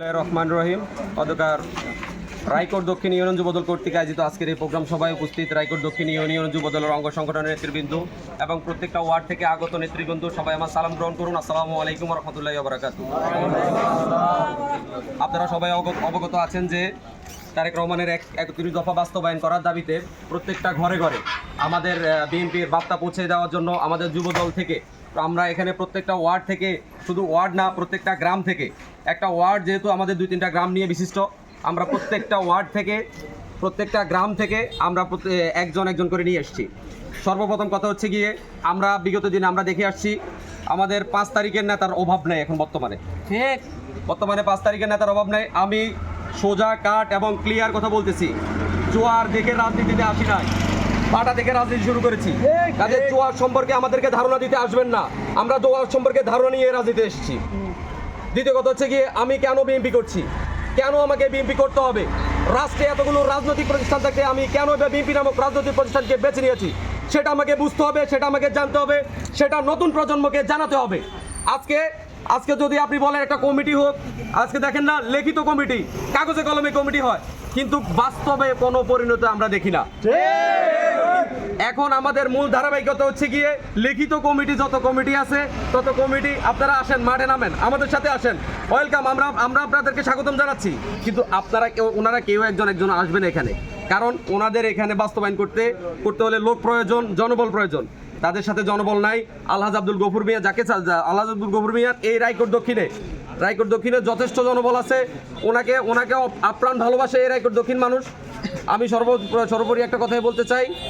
রহমান রহিম। অধ্যকার রায়কোট দক্ষিণ ইউনিয়ন যুবদল কর্তৃক আয়োজিত আজকের এই প্রোগ্রাম সভায় উপস্থিত রায়কোট দক্ষিণ ইউনিয়ন যুবদলের অঙ্গ সংগঠনের নেতৃবৃন্দ এবং প্রত্যেকটা ওয়ার্ড থেকে আগত নেতৃবৃন্দ, সবাই আমার সালাম গ্রহণ করুন। আসসালামু আলাইকুম রহমতুল্লাহ বারাকাতু। আপনারা সবাই অবগত আছেন যে তারেক রহমানের এক একত্রিশ দফা বাস্তবায়ন করার দাবিতে প্রত্যেকটা ঘরে ঘরে আমাদের বিএনপির বার্তা পৌঁছে দেওয়ার জন্য আমাদের যুবদল থেকে আমরা এখানে প্রত্যেকটা ওয়ার্ড থেকে, শুধু ওয়ার্ড না, প্রত্যেকটা গ্রাম থেকে একটা ওয়ার্ড যেহেতু আমাদের দুই তিনটা গ্রাম নিয়ে বিশিষ্ট আমরা প্রত্যেকটা ওয়ার্ড থেকে প্রত্যেকটা গ্রাম থেকে আমরা একজন একজন করে নিয়ে এসেছি। সর্বপ্রথম কথা হচ্ছে গিয়ে আমরা বিগত দিনে আমরা দেখে আসছি আমাদের পাঁচ তারিখের নেতার অভাব নেই এখন বর্তমানে। ঠিক। বর্তমানে পাঁচ তারিখের নেতার অভাব নেই। আমি সোজা কাট এবং ক্লিয়ার কথা বলতেছি। জোয়ার দেখে রাজনীতিতে আসি নাই। পাটা থেকে রাজনীতি শুরু করেছি। কাজে জোয়ার সম্পর্কে আমাদেরকে ধারণা দিতে আসবেন না। আমরা জোয়ার সম্পর্কে ধারণা নিয়ে রাজনীতি এসেছি। দ্বিতীয় কথা হচ্ছে গিয়ে, আমি কেন বিএনপি করছি? কেন আমাকে বিএনপি করতে হবে? রাষ্ট্রে এতগুলো রাজনৈতিক প্রতিষ্ঠান থেকে আমি কেন বিএনপি নামক রাজনৈতিক প্রতিষ্ঠানকে বেছে নিয়েছি? সেটা আমাকে বুঝতে হবে, সেটা আমাকে জানতে হবে, সেটা নতুন প্রজন্মকে জানাতে হবে। আজকে আজকে যদি আপনি বলেন একটা কমিটি হোক, আজকে দেখেন না, লিখিত কমিটি, কাগজে কলমে কমিটি হয়, কিন্তু বাস্তবে কোনো পরিণতি আমরা দেখি না। এখন আমাদের মূল ধারাবাহিকতা হচ্ছে গিয়ে লিখিত কমিটি, যত কমিটি আছে, তত কমিটি, আপনারা আসেন, মাঠে নামেন, আমাদের সাথে আসেন। ওয়েলকাম আমরা আমরা আপনাদেরকে স্বাগতম জানাচ্ছি। কিন্তু আপনারা কেউ ওনারা কেউ একজন একজন আসবেন এখানে। কারণ ওনাদের এখানে বাস্তবায়ন করতে করতে হলে লোক প্রয়োজন, জনবল প্রয়োজন। তাদের সাথে জনবল নাই। আলহাজ আব্দুল গফুর মিয়া যাকে আলহাজ আব্দুল গফুর মিয়ার এই রায়কোট দক্ষিণে। রায়কোট দক্ষিণে যথেষ্ট জনবল আছে। ওনাকে ওনাকে আপ্রাণ ভালোবাসে এই রায়কোট দক্ষিণ মানুষ। আমি সর্ব সর্বোপরি একটা কথাই বলতে চাই।